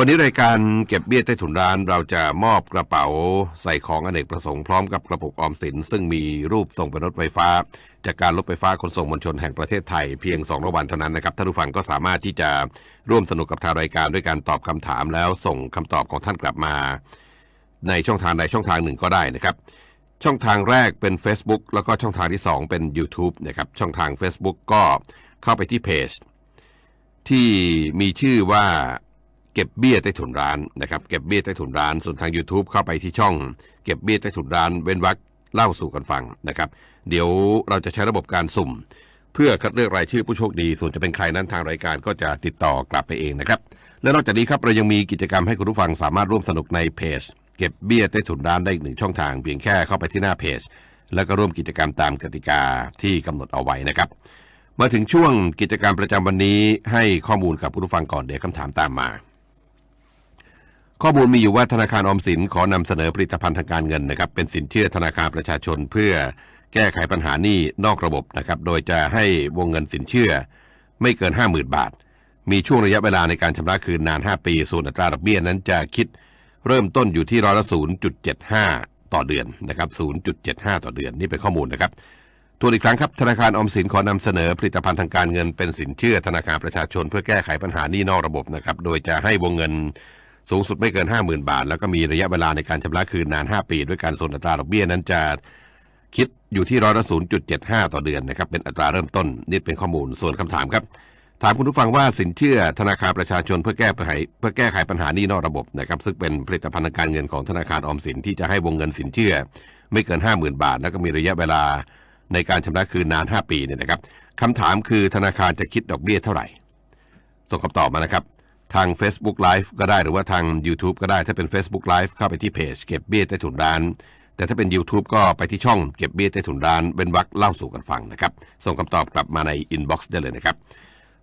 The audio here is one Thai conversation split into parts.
วันนี้รายการเก็บเบี้ยใต้ถุนร้านเราจะมอบกระเป๋าใส่ของอเนกประสงค์พร้อมกับกระปุกออมสิน ซึ่งมีรูปทรงเป็นรถไฟฟ้า จากการรถไฟฟ้าขนส่งมวลชนแห่งประเทศไทยเพียง2รางวัลเท่านั้นนะครับท่านผู้ฟังก็สามารถที่จะร่วมสนุกกับทางรายการด้วยการตอบคำถามแล้วส่งคำตอบของท่านกลับมา ในช่องทางใดช่องทางหนึ่งก็ได้นะครับ ช่องทางแรกเป็น Facebook แล้วก็ช่องทางที่ 2 เป็น YouTube นะครับช่องทาง Facebook ก็เข้าไปที่เพจที่มีชื่อว่า เก็บเบี้ยใต้ถุนร้านนะครับเก็บเบี้ยใต้ถุนร้าน ส่วนทาง YouTube เข้าไปที่ช่อง เก็บเบี้ยใต้ถุนร้านเว้นวรรคเล่าสู่กันฟังนะครับ เดี๋ยวเราจะใช้ระบบการสุ่ม เพื่อคัดเลือกรายชื่อผู้โชคดี ส่วนจะเป็นใครนั้นทางรายการก็จะติดต่อกลับไปเองนะครับ และนอกจากนี้ครับเรายังมีกิจกรรมให้คุณผู้ฟังสามารถร่วมสนุกในเพจ เก็บเบี้ยใต้ถุนร้านได้อีกหนึ่งช่องทางเพียงแค่เข้าไปที่หน้าเพจ แล้วก็ร่วมกิจกรรมตามกติกาที่กำหนดเอาไว้นะครับมาถึงช่วงกิจกรรมประจำวันนี้ให้ข้อมูลกับผู้ฟังก่อนเดี๋ยวคำถามตามมา ข้อมูลมีอยู่ว่าธนาคารออมสินขอนำเสนอผลิตภัณฑ์ทางการเงินนะครับ เป็นสินเชื่อธนาคารประชาชนเพื่อแก้ไขปัญหาหนี้นอกระบบนะครับ โดยจะให้วงเงินสินเชื่อ ไม่เกิน 50,000 บาท มีช่วงระยะเวลาในการชำระคืนนาน 5 ปี ส่วนอัตราดอกเบี้ยนั้นจะคิดเริ่มต้นอยู่ที่ร้อยละ 0.75 ต่อเดือนนะครับ 0.75 ต่อเดือนนี่เป็นข้อมูลนะครับตัวอีกครั้งครับธนาคารออมสินขอนำเสนอผลิตภัณฑ์ทางการเงินเป็นสินเชื่อธนาคารประชาชน เพื่อแก้ไขปัญหาหนี้นอกระบบนะครับ โดยจะให้วงเงิน สูงสุดไม่เกิน 50,000 บาท แล้วก็มีระยะเวลาในการชำระคืนนาน 5 ปี ด้วยการส่วนอัตราดอกเบี้ยนั้นจะคิดอยู่ที่ร้อยละ0.75ต่อเดือนนะครับเป็นอัตราเริ่มต้นนี่เป็นข้อมูลส่วนคำถามครับ ถามคุณผู้ฟังว่าสินเชื่อธนาคารประชาชนเพื่อแก้ปัญหาเพื่อแก้ไขปัญหานี้นอกระบบนะครับซึ่งเป็นผลิตภัณฑ์การเงินของธนาคารออมสินที่จะให้วงเงินสินเชื่อ ไม่เกิน 50,000 บาท แล้วก็มีระยะเวลาในการชำระคืนนาน 5 ปีเนี่ยนะครับคำถามคือธนาคารจะคิดดอกเบี้ยเท่าไหร่ส่งคำตอบมานะครับ ทาง Facebook Live ก็ได้หรือว่าทาง YouTube ก็ได้ถ้าเป็น Facebook Live เข้าไปที่เพจเก็บเบี้ยใต้ถุนร้าน แต่ถ้าเป็น YouTube ก็ไปที่ช่องเก็บเบี้ยใต้ถุนร้านเป็นวักเล่าสู่กันฟังนะครับ ส่งคำตอบกลับมาในอินบ็อกซ์ได้เลยนะครับ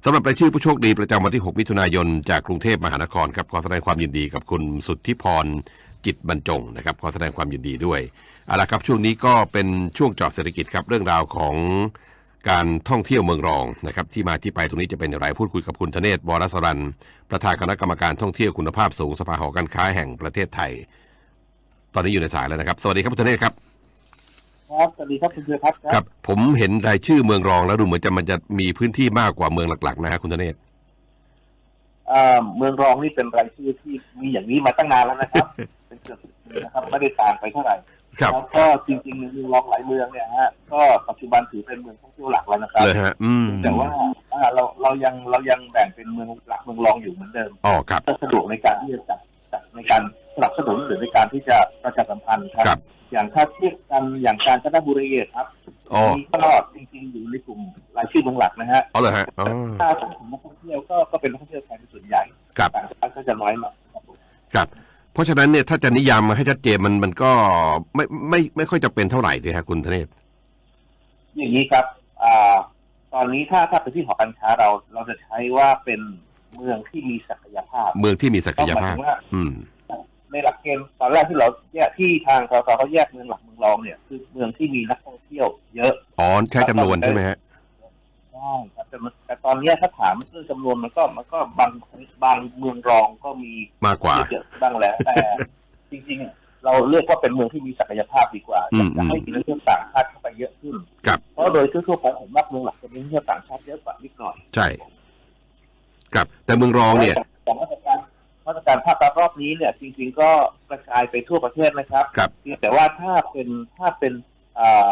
สำหรับรายชื่อผู้โชคดีประจำวันที่ 6 มิถุนายน จากกรุงเทพมหานครครับขอแสดงความยินดีกับคุณสุทธิพรจิตบรรจงนะครับขอแสดงความยินดีด้วยเอาละครับช่วงนี้ก็เป็นช่วงจาะเศรษฐกิจครับเรื่องราวของ การท่องเที่ยวเมืองรองนะครับที่มาที่ไปตรงนี้จะเป็นอย่างไรพูดคุยกับคุณธเนศวรสรันประธานคณะกรรมการท่องเที่ยวคุณภาพสูงสภาหอการค้าแห่งประเทศไทย ตอนนี้อยู่ในสายแล้วนะครับ สวัสดีครับคุณธเนศครับครับสวัสดีครับคุณเชือพัฒน์คครัรับบผมเห็นรายชื่อเมืองรองแล้วดูเหมือนจะมันจะมีพื้นที่มากกว่าเมืองหลัก ๆ นะฮะคุณธเนศอ่าเมืองรองนี่เป็นรายชื่อที่มีอย่างนี้มาตั้งนานแล้วนะครับ เป็นเกือบสิบปีนะครับไม่ได้ต่างไปเท่าไหร่ครับแล้วก็จริงๆในเมืองรองหลายเมืองเนี่ยฮะก็ปัจจุบันถือเป็นเมือง ท่องเที่ยวหลักแล้วนะครับเลยฮะ อืมแต่ว่าอ่าเราเรายังเรายังแบ่งเป็นเมืองหลักเมืองรองอยู่เหมือนเดิมอ๋อครับก็สะดวกในการที่จะจัดจัดในการสนับสนุนหรือในการที่จะประชาสัมพันธ์คครัรับ อย่างถ้าเทียบกันอย่างการจนบุรีครับอ๋อนี่ก็จริงๆ อยู่ในกลุ่มรายชื่อเมืองหลักนะฮะอ๋อเลยฮะอ๋อถ้าของนักท่องเที่ยวก็ก็เป็นนักท่องเที่ยวไทยเป็นส่วนใหญ่ครับต่างชาติก็จะน้อยหน่อยครับผมครับเพราะฉะนั้นเนี่ยถ้าจะนิยามมาให้ชัดเจนมันมันก็ไม่ไม่ไม่ค่อยจะเป็นเท่าไหร่เลยฮะคุณธเนศอย่างนี้ครับอ่า ตอนนี้ถ้าถ้าไปที่หอการค้าเราเราจะใช้ว่าเป็นเมืองที่มีศักยภาพ เมืองที่มีศักยก็หมายภาพถึงว่าอืมในหลักเกณฑ์ตอนแรกที่เราแยกที่ทางสสเขาแยกเมืองหลักเมืองรองเนี่ยคือเมืองที่มีนักท่องเที่ยวเยอะอ๋อใช้จำนวนใช่ไหมฮะใช่ครับแต่มันแต่ตอนเนี้ยถ้าถามเรื่องจำนวนมันก็มันก็บางบางเมืองรองก็มีมากกว่าเยอะบ้างแล้วแต่จริงๆเราเรียกว่าเป็นเมืองที่มีศักยภาพดีกว่าอืมจะให้มีนักท่องเที่ยวต่างชาติเข้าไปเยอะ โดยทั่วๆไปผมว่าเมืองหลักจะมีนักท่องเที่ยวต่างชาติเยอะกว่านิดหน่อยใช่ครับแต่เมืองรองเนี่ยแต่มาตรการมาตรการภาครัฐรอบนี้เนี่ย จริง ๆ ก็กระจายไปทั่วประเทศนะครับครับเพียงแต่ว่าถ้าเป็นถ้าเป็นอ่า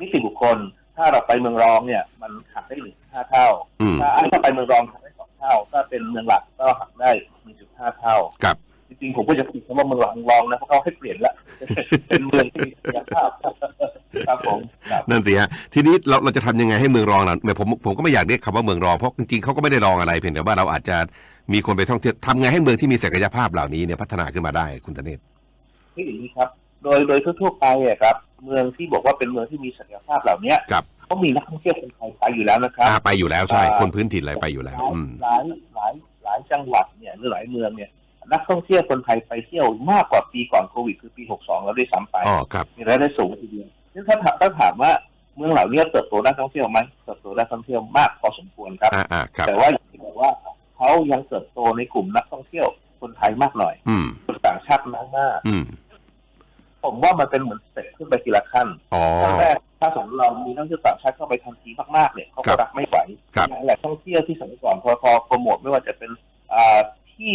นิติบุคคล ถ้าเราไปเมืองรองเนี่ย มันหักได้หนึ่งห้าเท่าอืมถ้าถ้าไปเมืองรองหักได้สองเท่า ถ้าเป็นเมืองหลักก็หักได้หนึ่งจุดห้าเท่าครับ จริงๆผมก็จะติดคำว่าเมืองหลักเมืองรองนะเพราะเขาให้เปลี่ยนละเป็นเมืองที่มีศักยภาพครับผมครับนั่นสิฮะทีนี้เราเราจะทำยังไงให้เมืองรองล่ะไม่ผมผมก็ไม่อยากเรียกคำว่าเมืองรองเพราะจริงๆเขาก็ไม่ได้รองอะไรเพียงแต่ว่าเราอาจจะมีคนไปท่องเที่ยวทำไงให้เมืองที่มีศักยภาพเหล่านี้เนี่ยพัฒนาขึ้นมาได้คุณธเนศที่อย่างนี้ครับ โดยโดยทั่วๆไปอะครับ เมืองที่บอกว่าเป็นเมืองที่มีศักยภาพเหล่าเนี้ยครับเขามีนักท่องเที่ยวคนไทยไปอยู่แล้วนะครับอ่าไปอยู่แล้วใช่อ่าคนพื้นถิ่นอะไรไปอยู่แล้วหลายอืมหลายหลายหลายจังหวัดเนี่ยหรือหลายเมืองเนี่ย นักท่องเที่ยวคนไทยไปเที่ยวมากกว่าปีก่อนโควิด คือปี 62 แล้วด้วยซ้ำไปอ๋อครับมีรายได้สูงทีเดียวซึ่งถ้าถามถ้าถามว่าเมืองเหล่านี้เติบโตด้านท่องเที่ยวไหมเติบโตด้านท่องเที่ยวมากพอสมควรครับอ่าอ่าครับแต่ว่าอย่างที่บอกว่าเขายังเติบโตในกลุ่มนักท่องเที่ยวคนไทยมากหน่อยอืมคนต่างชาติน้อยมากอืมผมว่ามันเป็นเหมือนสเต็ปขึ้นไปทีละขั้นอ๋อขั้นแรกถ้าสมมติเรามีนักท่องเที่ยวต่างชาติเข้าไปทันทีมากๆเนี่ยเขาครัก็บรับไม่ไหวครับแหล่งท่องเที่ยวที่สมัยก่อนพอพอโปรโมทไม่ว่าจะเป็นอ่าที่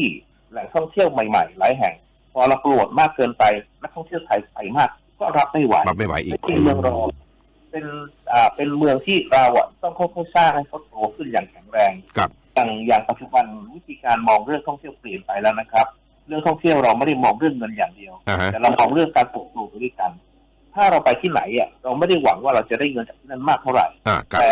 แหล่งท่องเที่ยวใหม่ๆ หลายแห่ง พอเราโปรโมทมากเกินไปนักท่องเที่ยวไทยไปมาก ก็รับไม่ไหวรับไม่ไหวอีกเป็นเมืองรองเป็นอ่าเป็นเมืองที่เราอะต้องค่อยๆสร้างให้เขาโตขึ้นอย่างแข็งแรงครับอย่างอย่างปัจจุบันวิธีการมองเรื่องท่องเที่ยวเปลี่ยนไปแล้วนะครับ เรื่องท่องเที่ยวเราไม่ได้มองเรื่องเงินอย่างเดียวอ่าฮะแต่เรามองเรื่องการปลูกปลูกไปด้วยกัน ถ้าเราไปที่ไหนอะเราไม่ได้หวังว่าเราจะได้เงินจากที่นั่นมากเท่าไหร่อ่าครับแต่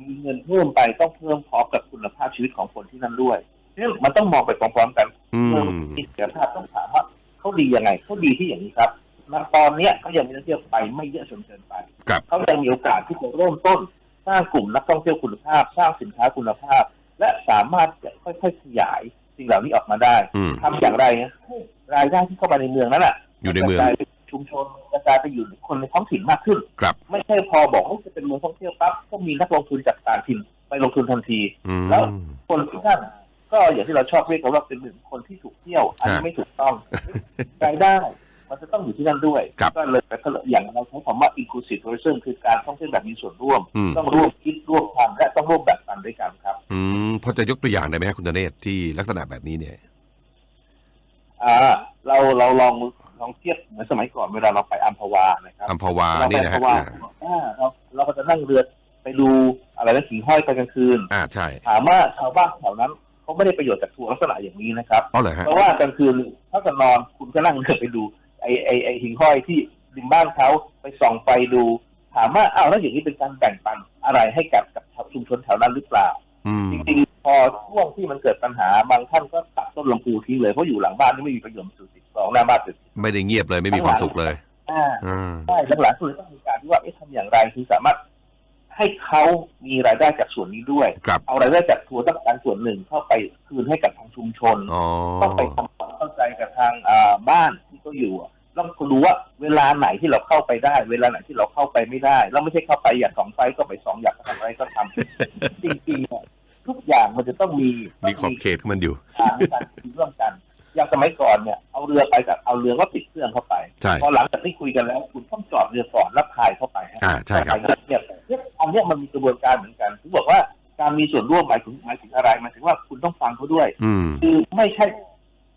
มีเงินเพิ่มไปต้องเพิ่มพร้อมกับคุณภาพชีวิตของคนที่นั่นด้วยเนี่ยมันต้องมองไปพร้อมๆกันอืเมืองมมีเสถียรภาพต้องถามว่าเขาดียังไงเขาดีที่อย่างนี้ครับณตอนเนี้ยเขายังมีนักท่องเที่ยวไปไม่เยอะจนเกินไปครับเขายังมีโอกาสที่จะเริ่มต้น สร้างกลุ่มนักท่องเที่ยวคุณภาพ สร้างสินค้าคุณภาพ และสามารถจะค่อยๆขยายสิ่งเหล่านี้ออกมาได้อืมทำอย่างไรให้รายได้ที่เข้ามาในเมืองนั้นอะอยู่ในเมืองกระจายไปชุมชนกระจายไปอยู่ในคนในท้องถิ่นมากขึ้นครับไม่ใช่พอบอกว่าจะเป็นเมืองท่องเที่ยวปั๊บก็มีนักลงทุนจากต่างถิ่นไปลงทุนทันทีอืมแล้วคนที่นั่น ก็อย่างที่เราชอบเรียกกันว่าเป็นหนึ่งคนที่ถูกเที่ยว อันนี้ฮะไม่ถูกต้องรายได้ มันจะต้องอยู่ที่นั่นด้วย ครับก็เลยก็เลยอย่างเราใช้คำว่า inclusive tourism คือการท่องเที่ยวแบบมีส่วนร่วม อืม ต้องร่วมคิดร่วมทำและต้องร่วมแบบกันด้วยกันครับ อืมพอจะยกตัวอย่างได้ไหมครับคุณธเนศที่ลักษณะแบบนี้เนี่ย อ่า เราเราลองลองเทียบเหมือนสมัยก่อนเวลาเราไปอัมพวานะครับ อัมพวาเราไปนี่อันะมพฮะวาอ่าอ่าเราเราก็จะนั่งเรือไปดูอะไรนะหิ่งห้อยไปกลางคืน อ่าใช่ ถามว่าชาวบ้านแถวนั้นเขา ไม่ได้ประโยชน์จากทัวร์ลักษณะอย่างนี้นะครับอ๋อเหรอฮะเพราะว่ากลางคืนถ้าจะนอนคุณก็นั่งเรือไปดูไอ้ไอ้ไอ้หิ่งห้อยที่ริมบ้านเขาไปส่องไฟดู ถามว่าอ้าวแล้วอย่างนี้เป็นการแบ่งปันอะไรให้กับกับชาวชุมชนแถวนั้นหรือเปล่าอืมจริงๆพอช่วงที่มันเกิดปัญหาบางท่านก็ตัดต้นลำพูทิ้งเลยเพราะอยู่หลังบ้านนี่ไม่มีประโยชน์สุดสิบสองหน้าบ้านสุดไม่ได้เงียบเลยไม่มีความสุขเลยอ่าอ่าใช่หลังๆก็เลยต้องมีการที่ว่าเอ๊ะทำอย่างไรคือสามารถ ให้เขามีรายได้จากส่วนนี้ด้วย ครับ เอารายได้จากทัวร์ตั้งการส่วนหนึ่งเข้าไปคืนให้กับทางชุมชน อ๋อ ต้องไปทำความเข้าใจกับทางอ่าบ้านที่เขาอยู่อะต้องรู้ว่าเวลาไหนที่เราเข้าไปได้ เวลาไหนที่เราเข้าไปไม่ได้ เราไม่ใช่เข้าไปอยากสองไฟก็ไปสองอยากทำอะไรก็ทำ จริงๆอะทุกอย่างมันจะต้องมีมีขอบเขตของมันอยู่ ทางในการคุยร่วมกัน อย่างสมัยก่อนเนี่ยเอาเรือไปกับเอาเรือก็ติดเครื่องเข้าไป ใช่ พอหลังจากที่คุยกันแล้ว คุณต้องจอดเรือก่อนแล้วพายเข้าไปฮะอ่าใช่ครับ พายเข้าไปเนี่ยเนี่ย อันเนี้ยมันมีกระบวนการเหมือนกันถึงบอกว่าการมีส่วนร่วมหมายถึงหมายถึงอะไรหมายถึงว่าคุณต้องฟังเขาด้วยอืมคือไม่ใช่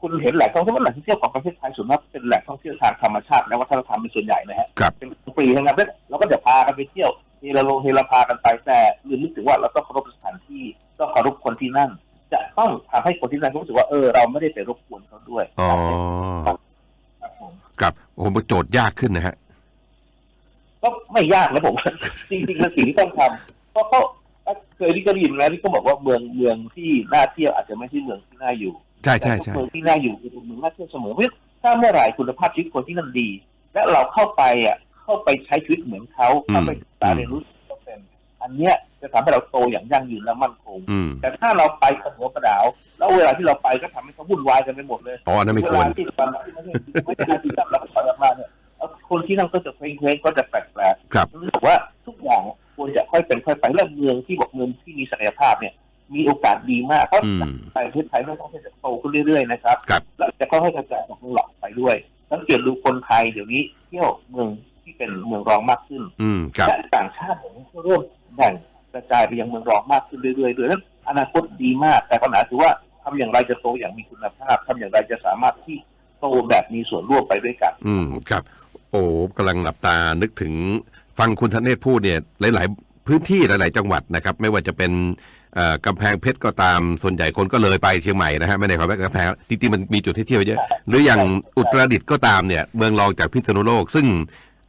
คุณเห็นแหล่งท่องเที่ยวว่าแหล่งท่องเที่ยวของประเทศไทยส่วนมากเป็นแหล่งท่องเที่ยวทางธรรมชาติและวัฒนธรรมเป็นส่วนใหญ่นะฮะครับเป็นฟรีทั้งนั้นแล้วเราก็เดี๋ยวพากันไปเที่ยวเฮลาลงเฮลาพากันไปแต่ลืมนึกถึงว่าเราต้องเคารพสถานที่ต้องเคารพคนที่นั่น จะต้องทำให้คนที่นั่นรู้สึกว่าเออเราไม่ได้ไปรบกวนเขาด้วยอ๋อครับผมครับโอ้โหมันโจทย์ยากขึ้นนะฮะ ก็ไม่ยากนะผม จริงๆแล้วสิ่งที่ต้องทำเพราะเขาเคยที่ก็ได้ยินแล้วที่เขาบอกว่าเมืองเมืองที่น่าเที่ยวอาจจะไม่ใช่เมืองที่น่าอยู่ใช่ใช่ใช่เมืองที่น่าอยู่คือเป็นเมืองน่าเที่ยวเสมอเพราะฉะนั้นถ้าเมื่อไหร่คุณภาพชีวิตคนที่นั่นดี และเราเข้าไปอะเข้าไปใช้ชีวิตเหมือนเขาเข้าไปศึกษาเรียนรู้ก็เป็นอันเนี้ยจะทำให้เราโตอย่างยั่งยืนและมั่นคงอืมแต่ถ้าเราไปกระหัวกระดาว แล้วเวลาที่เราไปก็ทำให้เขาวุ่นวายกันไปหมดเลยอ๋ออันนั้นไม่เวควรลาที่ตอนที่ไม่ใช่ไม่ใช่ที่ตั้งเราถอยออกมาเนี่ยเอ่อ คนที่นั่นก็จะเคว้งเคว้งก็จะแปลกๆครับรู้สึกว่าทุกอย่างควรจะค่อยเป็นค่อยไปและเมืองที่บอกเมืองที่มีศักยภาพเนี่ย มีโอกาสดีมากเพราะอืมประเทศไทยเรื่องท่องเที่ยวจะโตขึ้นเรื่อยๆนะครับครับและจะค่อยๆกระจายออกหลอกไปด้วยสังเกตดูคนไทยเดี๋ยวนี้เที่ยวเมืองที่เป็นเมืองรองมากขึ้นอืมครับและต่างชาติเดี๋ยวนี้ก็เริ่มแบ่งกระจายไปยังเมืองรองมากขึ้นเรื่อยๆด้วยแล้วอนาคตดีมาก แต่ปัญหาคือว่าทำอย่างไรจะโตอย่างมีคุณภาพทำอย่างไรจะสามารถที่โตแบบมีส่วนร่วมไปด้วยกัน อืมครับ โอ้กำลังหลับตานึกถึงฟังคุณธเนศพูดเนี่ยหลาย ๆ พื้นที่หลาย ๆ จังหวัดนะครับ ไม่ว่าจะเป็นกำแพงเพชรก็ตามส่วนใหญ่คนก็เลยไปเชียงใหม่นะฮะไม่ได้ขอแค่กำแพงจริงๆมันมีจุดที่เที่ยวเยอะหรืออย่างอุตรดิตถ์ก็ตามเนี่ย เมืองรองจากพิษณุโลก ซึ่ง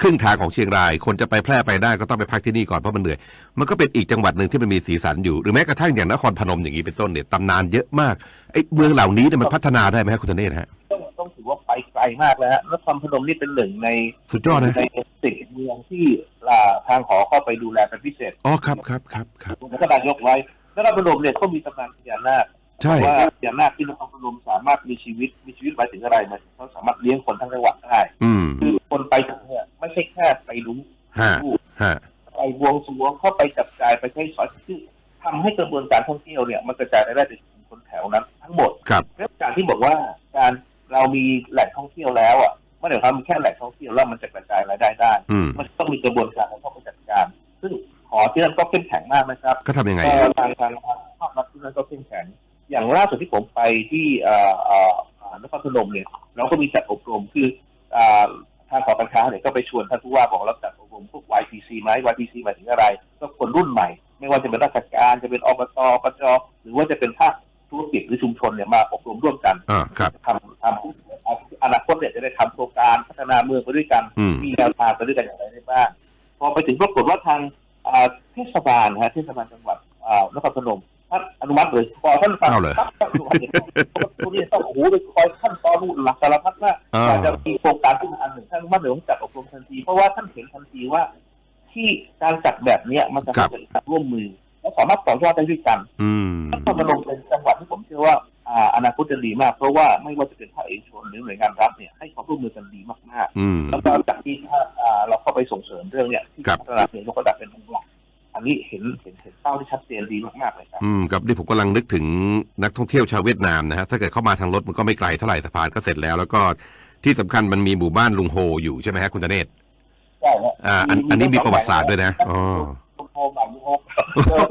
ครึ่งทางของเชียงราย คนจะไปแพร่ไปได้ก็ต้องไปพักที่นี่ก่อนเพราะมันเหนื่อยมันก็เป็นอีกจังหวัดหนึ่งที่มันมีสีสันอยู่หรือแม้กระทั่งอย่างนครพนมอย่างนี้เป็นต้นเนี่ยตำนานเยอะมากไอ้เมืองเหล่านี้เนี่ยมันพัฒนาได้ไหมฮะคุณธเนศฮะต้องต้องถือว่าไปไลมากแล้วฮะนครพนมนี่เป็นหนึ่งในสุดยอดนะในสิบเมืองที่ลาทางหอเข้าไปดูแลเป็นพิเศษอ๋อครับครับครับครับคุณก็นายกไว้นครพนมเนี่ยเขามีตำนานพญานาคใช่ว่าพญานาคที่นครพนมสามารถมีชีวิตมีชีวิตหมายถึงอะไรหมายถึงเขาสามารถเลี้ยงคนทั้งจังหวัดได้อืมคือคนไปถึงเนี่ยไม่ใช่แค่ไปรู้ฮะรูปฮะไปบวงสรวงเข้าไปจับจ่ายไปใช้สอยคือทำให้กระบวนการท่องเที่ยวเนี่ยมันกระจายรายได้ไปถึงคนแถวนั้นทั้งหมดครับเรื่องการที่บอกว่าการ เรามีแหล่งท่องเที่ยวแล้วอะไม่ได้ทำแค่แหล่งท่องเที่ยวแล้วมันจะกระจายรายได้ได้อืมมันต้องมีกระบวนการในการจัดการ ซึ่งหอที่นั่นก็เข้มแข็งมากนะครับ ก็ทำยังไงเอ่อะอทางทางทางภาครัฐที่นั่นก็เข้มแข็ง อย่างล่าสุดที่ผมไปที่เอ่อเอ่อเอ่อนครพนมเนี่ยเราก็มีจัดอบรมคืออ่าทางขอการค้าเนี่ยก็ไปชวนท่านผู้ว่าบอกเราจัดอบรมพวก YTC ไหม YTC หมายถึงอะไร ก็คนรุ่นใหม่ ไม่ว่าจะเป็นราชการจะเป็นอบตปจหรือว่าจะเป็นภาคธุรกิจหรือชุมชนเนี่ยมาอบรมร่วมกันอ่าครับท นาเมืองไปด้วยกันอืมมีแนวทางไปด้วยกันอย่างไรได้บ้างพอไปถึงปรากฏว่าทางอ่าเทศบาลนะฮะเทศบาลจังหวัดอ่านครพนมท่านอนุมัติเลยพอท่านฟังเอาเลยปั๊บท่านอนุมัติเลยพวกนี้ต้องโอ้โหไปคอยขั้นตอนนู่นหลักสารพัดว่าอ่าอยากจะมีโครงการขึ้นมาอันหนึ่งท่านอนุมัติเลยต้องจัดอบรมทันที เพราะว่าท่านเห็นทันทีว่า ที่การจัดแบบเนี้ยมันจะครับเป็นการร่วมมือและสามารถต่อยอดได้ด้วยกันอืมนครพนมเป็นจังหวัดที่ผมเชื่อว่า อ่าอนาคตจะดีมาก เพราะว่าไม่ว่าจะเป็นภาคเอกชนหรือหน่วยงานรัฐเนี่ยให้ความร่วมมือกันดีมากอืมๆแล้วก็จากที่ถ้าอ่าเราเข้าไปส่งเสริมเรื่องเนี่ยที่ครับพัฒนาเนี่ยยกระดับเป็นหลักอันนี้เห็นเห็นเห็นเป้าที่ชัดเจนดีมากๆเลยครับอืมกับนี่ผมกำลังนึกถึงนักท่องเที่ยวชาวเวียดนามนะฮะถ้าเกิดเข้ามาทางรถมันก็ไม่ไกลเท่าไหร่สะพานก็เสร็จแล้ว แล้วก็ที่สำคัญมันมีหมู่บ้านลุงโฮอยู่ใช่ไหมฮะคุณธเนศใช่ครับอ่าอันอันนี้มีประวัติศาสตร์ด้วยนะอ๋อลุงโฮบางลุงโฮ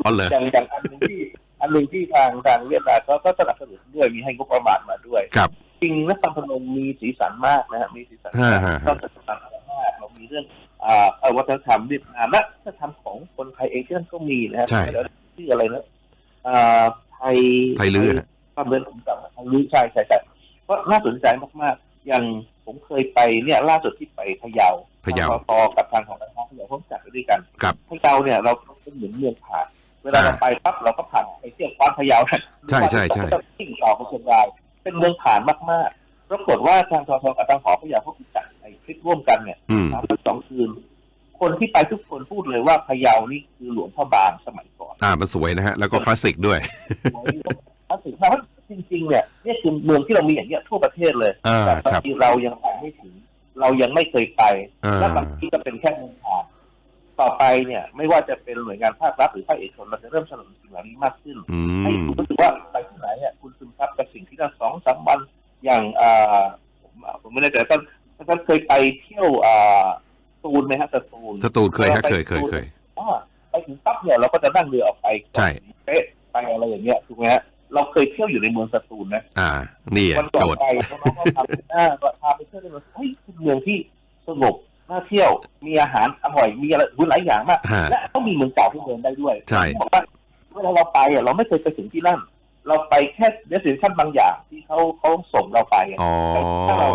อ๋อเหรออย่างอย่างอันหนึ่งที่ อันหนึ่งที่ทางทางเวียดนามก็ก็สนับสนุนด้วยมีให้งบประมาณมาด้วยครับจริงนครพนมมีสีสันมากนะฮะมีสีสันฮะมากฮะฮะก็จะสันมากเรามีเรื่องอ่าเอ่อวัฒนธรรมเวียดนามและวัฒนธรรมของคนไทยเองที่นั่นก็มีนะฮะใช่ชื่ออะไรนะอ่าไทยไทยลื้อฮะความเดินผมจำไทยลื้อใช่ใช่ใช่ก็น่าสนใจมากๆ อย่างผมเคยไปเนี่ยล่าสุดที่ไปพะเยาพะเยาทงปกับทางของการท่องเที่ยวพวกจัดไปด้วยกันครับพะเยาเนี่ยเราเป็นเหมือนเมืองผ่าน เวลาเราไปปั๊บเราก็ผ่านไปเที่ยวกว้านพะเยาเนี่ยใช่ใช่ใช่เราก็ทิ้งต่อไปเชียงรายเป็นเมืองผ่านมากๆปรากฏว่าทางททกับทางหอพะเยาเขาจัดไอ้ทริปร่วมกันเนี่ยอืมสามวันสองคืนคนที่ไปทุกคนพูดเลยว่าพะเยานี่คือหลวงพ่อบางสมัยก่อน อ่ามันสวยนะฮะ แล้วก็คลาสสิกด้วยถ้าถึงถ้าจริง ๆ เนี่ยนี่คือเมืองที่เรามีอย่างเงี้ยทั่วประเทศเลยอ่าแต่บางครับทีเรายังไปไม่ถึง เรายังไม่เคยไปอ่าและบางทีก็เป็นแค่เมืองผ่าน ต่อไปเนี่ยไม่ว่าจะเป็นหน่วยงานภาครัฐหรือภาคเอกชนเราจะเริ่มสนับสนุนสิ่งเหล่านี้มากขึ้น อืให้มคุณรู้สึกว่าไปที่ไหนเนี่ยคุณซึมซับกับสิ่งที่นั่นสองสามวันอย่างอ่าผมผมไม่แน่ใจท่านท่านเคยไปเที่ยวอ่าสตูลไหมฮะสตูลสตูลเคยฮะเคยเคยเคย อ่าไปถึงปั๊บเนี่ยเราก็จะนั่งเรือออกไปใช่ เป๊ะไปอะไรอย่างเงี้ยถูกไหมฮะเราเคยเที่ยวอยู่ในเมืองสตูลนะ อ่า นี่อะวันก่อโจนทย์ ไปน้องๆก็ทำหน้าก็พาไปเที่ยวในเมืองเฮ้ยเป็นเมืองที่สงบ น่าเที่ยว มีอาหารอร่อย มีอะไรหลายอย่างมาก ฮะ และก็มีเมืองเก่าที่เดินได้ด้วยใช่บอกว่าเวลาเราไปอะเราไม่เคยไปถึงที่นั่น เราไปแค่เดสติเนชันบางอย่างที่เขาเขาส่งเราไปอะอ๋อแต่ถ้าเรา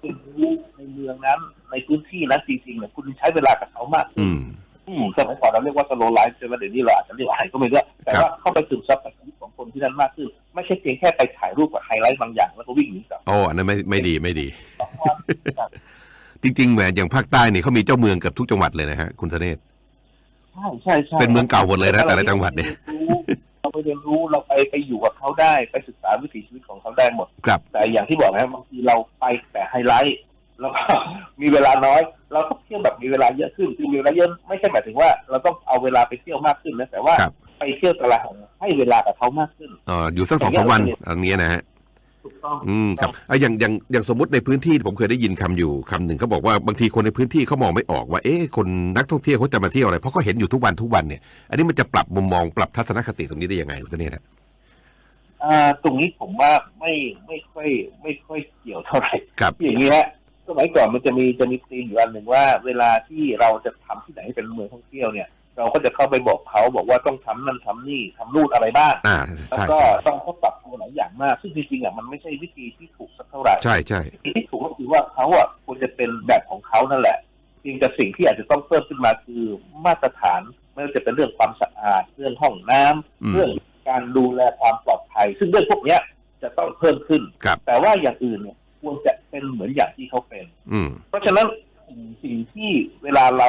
ไปรู้ในเมืองนั้น ในพื้นที่นั้นจริงๆเนี่ยคุณใช้เวลากับเขามากขึ้อืนมอืมสมัยก่อนเราเรียกว่าสโลไลฟ์ใช่ไหมเดี๋ยวนี้เราอาจจะเรียกอะไรก็ไม่รู้แต่ว่าเข้าไปซึมซับกับชีวิตของคนที่นั่นมากขึ้น ไม่ใช่เพียงแค่ไปถ่ายรูปกับไฮไลท์บางอย่างแล้วก็วิ่งหนีกลับ โอ้อันนั้นไม่ไม่ดีไม่ดี จริงๆแหมอย่างภาคใต้นี่เขามีเจ้าเมืองเกือบทุกจังหวัดเลยนะฮะคุณธเนศใช่ใช่ใช่เป็นเมืองเก่าหมดเลยนะแต่ละจังหวัดเนี่ยเราไปเรียนรู้เราไปไปอยู่กับเขาได้ไปศึกษาวิถีชีวิตของเขาได้หมดครับแต่อย่างที่บอกนะบางทีเราไปแต่ไฮไลท์แล้วก็มีเวลาน้อย เราต้องเที่ยวแบบมีเวลาเยอะขึ้นคือมีเวลาเยอะไม่ใช่หมายถึงว่า เราต้องเอาเวลาไปเที่ยวมากขึ้นนะแต่ว่าครับไปเที่ยวแต่ละแห่งให้เวลากับเขามากขึ้นเอ่ออยู่สักสองสามวันอันนี้นะฮะ ถูกต้องอืมครับอะอย่างอย่างอย่างสมมติในพื้นที่ผมเคยได้ยินคำอยู่คำหนึ่งเขาบอกว่าบางทีคนในพื้นที่เขามองไม่ออกว่าเอ๊ะคนนักท่องเที่ยวเขาจะมาเที่ยวอะไรเพราะเขาเห็นอยู่ทุกวันทุกวันเนี่ย อันนี้มันจะปรับมุมมองปรับทัศนคติตรงนี้ได้ยังไงคุณธเนศฮะ อ่าตรงนี้ผมว่าไม่ไม่ค่อยไม่ค่อยเกี่ยวเท่าไหร่ ครับ อย่างนี้ฮะสมัยก่อนมันจะมีจะมีธีมอยู่อันหนึ่งว่า เวลาที่เราจะทำที่ไหนให้เป็นเมืองท่องเที่ยวเนี่ย เราก็จะเข้าไปบอกเขาบอกว่าต้องทำนั่นทำนี่ทำนู่นอะไรบ้างอ่าแล้วใช่ก็ต้องเขาปรับตัวหลายอย่างมาก ซึ่งจริงๆอะมันไม่ใช่วิธีที่ถูกสักเท่าไหร่ใช่ใช่วิธีที่ถูกก็คือว่าเขาอะควรจะเป็นแบบของเขานั่นแหละเพียงแต่สิ่งที่อาจจะต้องเพิ่มขึ้นมาคือมาตรฐานไม่ว่าจะเป็นเรื่องความสะอาดเรื่องห้องน้ำอืมเรื่องการดูแลความปลอดภัย ซึ่งเรื่องพวกเนี้ยจะต้องเพิ่มขึ้นครับแต่ว่าอย่างอื่นเนี่ยควรจะเป็นเหมือนอย่างที่เขาเป็น อืมเพราะฉะนั้นสิ่งสิ่งที่เวลาเรา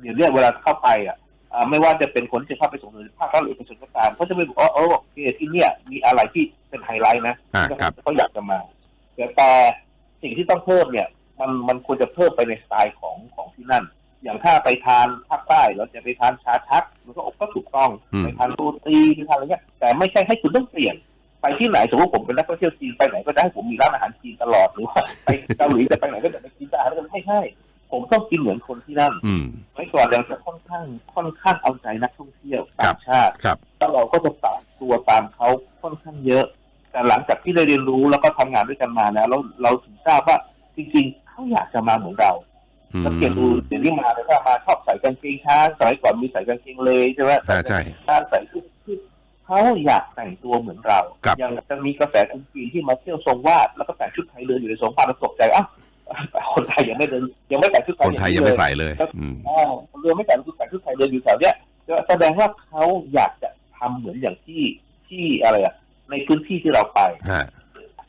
เดี๋ยวเนี้ยเวลาเข้าไปอะอ่า ไม่ว่าจะเป็นคนที่จะเข้าไปส่งเสริมภาครัฐหรือเอกชนก็ตามเขาจะไม่บอกว่าเออโอเคที่เนี่ยมีอะไรที่เป็นไฮไลท์นะอ่าครับเขาอยากจะมาแต่แต่สิ่งที่ต้องเพิ่มเนี่ย มันมันควรจะเพิ่มไปในสไตล์ของของที่นั่น อย่างถ้าไปทานภาคใต้เราจะไปทานชาชักมันก็ก็ถูกต้องอืมไปทานโรตีไปทานอะไรเงี้ยแต่ไม่ใช่ให้คุณต้องเปลี่ยนไปที่ไหนสมมติผมเป็นนักท่องเที่ยวจีนไปไหนก็ได้ผมมีร้านอาหารจีนตลอดหรือว่าไปเกาหลีจะไปไหนก็จะไปกินอาหารกันไม่ใช่ ผมต้องกินเหมือนคนที่นั่นอืมไว้ก่อนเราจะค่อนข้างค่อนข้างเอาใจนักท่องเที่ยวครัต่าบงชาติครับแล้วเราก็จะปรับตัวตามเขาค่อนข้างเยอะ แต่หลังจากที่ได้เรียนรู้แล้วก็ทำงานด้วยกันมานะเราเราถึงทราบว่าจริงๆเขาอยากจะมาเหมือนเราอืมสังเกตดูเดี๋ยวนี้มาเลยว่ามาชอบใส่กางเกงช้างสมัยก่อนมีใส่กางเกงเลยใช่ไหมใช่ใช่ช้างใส่ชุดคือเขาอยากแต่งตัวเหมือนเราครับอย่างจะมีกระแสคนจีนที่มาเที่ยวทรงวาดแล้วก็แต่งชุดไทยเดินอยู่ในสงครามเราตกใจอ้าว คนไทยยังไม่เดินยังไม่แต่งชุดไทยคนไทยอายังเลไม่ใส่เลยอืมอ่าเรือไม่แต่งชุดแต่งชุดไทยเดินอยู่แถวเนี้ยก็แสดงว่าเขาอยากจะทำเหมือนอย่างที่ที่อะไรอะในพื้นที่ที่เราไปฮะ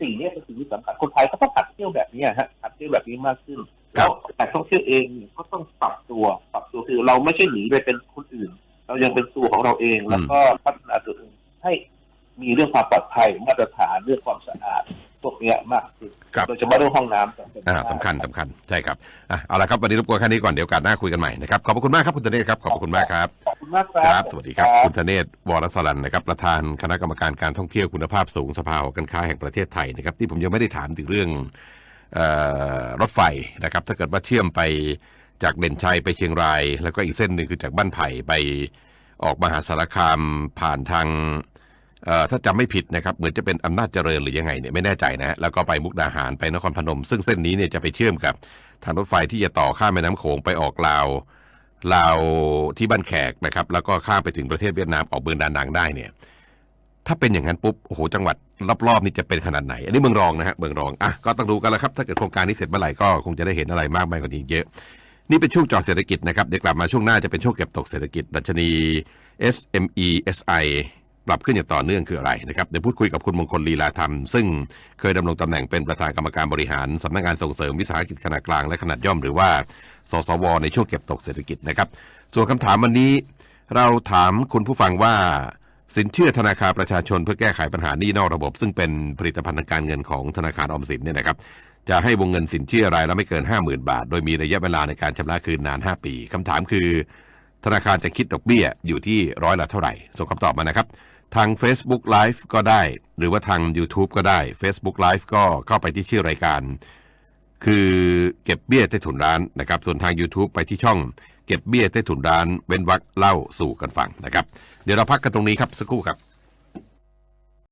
สิ่งเนี้ยเป็นสิ่งที่สำคัญคนไทยก็ต้องหัดเที่ยวแบบนี้ฮะหัดเที่ยวแบบนี้มากขึ้นครัแล้บวแต่ท่องเที่ยวเองก็ต้องปรับตัวปรับตัวคือเราไม่ใช่หนีไปเป็นคนอื่น เรายังเป็นตัวของเราเองแล้วก็พัฒนาตัวเองให้มีเรื่องความปลอดภัยมาตรฐานเรื่องความสะอาด พวกเนี้ยมากขึ้นครับ โดยเฉพาะเรื่องห้องน้ำจำเป็นอ่ามากสำคัญสำคัญใช่ครับอะเอาละครับวันนี้รบกวนแค่นี้ก่อนเดี๋ยวโอกาสหน้าคุยกันใหม่นะครับขอบพระคุณมากครับคุณธเนศครับขอบพระคุณมากครับ ขอบคุณมากครัครับบสวัสดีครับ คุณธเนศวรสลันนะครับ ประธานคณะกรรมการการท่องเที่ยวคุณภาพสูงสภาหอการค้าแห่งประเทศไทยนะครับ ที่ผมยังไม่ได้ถามถึงเรื่องเออรถไฟนะครับ ถ้าเกิดว่าเชื่อมไปจากเด่นชัยไปเชียงราย แล้วก็อีกเส้นหนึ่งคือจากบ้านไผ่ไปออกมหาสารคามผ่านทางเอ่อ ถ้าจำไม่ผิดนะครับเหมือนจะเป็นอำนาจเจริญหรือยังไงเนี่ยไม่แน่ใจนะฮะแล้วก็ไปมุกดาหารไปนครพนม ซึ่งเส้นนี้เนี่ยจะไปเชื่อมกับทางรถไฟที่จะต่อข้ามแม่น้ำโขงไปออกลาวลาวที่บ้านแขกนะครับ แล้วก็ข้ามไปถึงประเทศเวียดนามออกเมืองดานังได้เนี่ยถ้าเป็นอย่างนั้นปุ๊บโอ้โหจังหวัดรอบๆนี่จะเป็นขนาดไหน อันนี้เมืองรองนะฮะเมืองรองอะก็ต้องดูกันแล้วครับถ้าเกิดโครงการนี้เสร็จเมื่อไหร่ก็คงจะได้เห็นอะไรมากมายกว่านี้เยอะ นี่เป็นช่วงจอเศรษฐกิจนะครับเดี๋ยวกลับมาช่วงหน้าจะเป็นช่วงเก็บตกเศรษฐกิจดัชนี SME SI ปรับขึ้นอย่างต่อเนื่องคืออะไรนะครับเดี๋ยวพูดคุยกับคุณมงคลลีลาธรรม ซึ่งเคยดำรงตำแหน่งเป็นประธานกรรมการบริหารสำนักงานส่งเสริมวิสาหกิจขนาดกลางและขนาดย่อมหรือว่า สสว ในช่วงเก็บตกเศรษฐกิจนะครับ ส่วนคำถามวันนี้ เราถามคุณผู้ฟังว่าสินเชื่อธนาคารประชาชนเพื่อแก้ไขปัญหานี้นอกระบบ ซึ่งเป็นผลิตภัณฑ์ทางการเงินของธนาคารออมสินเนี่ยนะครับจะให้วงเงินสินเชื่อรายละไม่เกิน 50,000 บาท โดยมีระยะเวลาในการชำระคืนนาน 5 ปีคำถามคือ ธนาคารจะคิดดอกเบี้ยอยู่ที่ร้อยละเท่าไหร่ส่งคำตอบมานะครับ ทาง Facebook Live ก็ได้ หรือว่าทาง YouTube ก็ได้ Facebook Live ก็เข้าไปที่ชื่อรายการ คือเก็บเบี้ยใต้ถุนร้านนะครับ ส่วนทาง YouTube ไปที่ช่องเก็บเบี้ยใต้ถุนร้าน เว้นวักเล่าสู่กันฟังนะครับ เดี๋ยวเราพักกันตรงนี้ครับสักครู่ครับ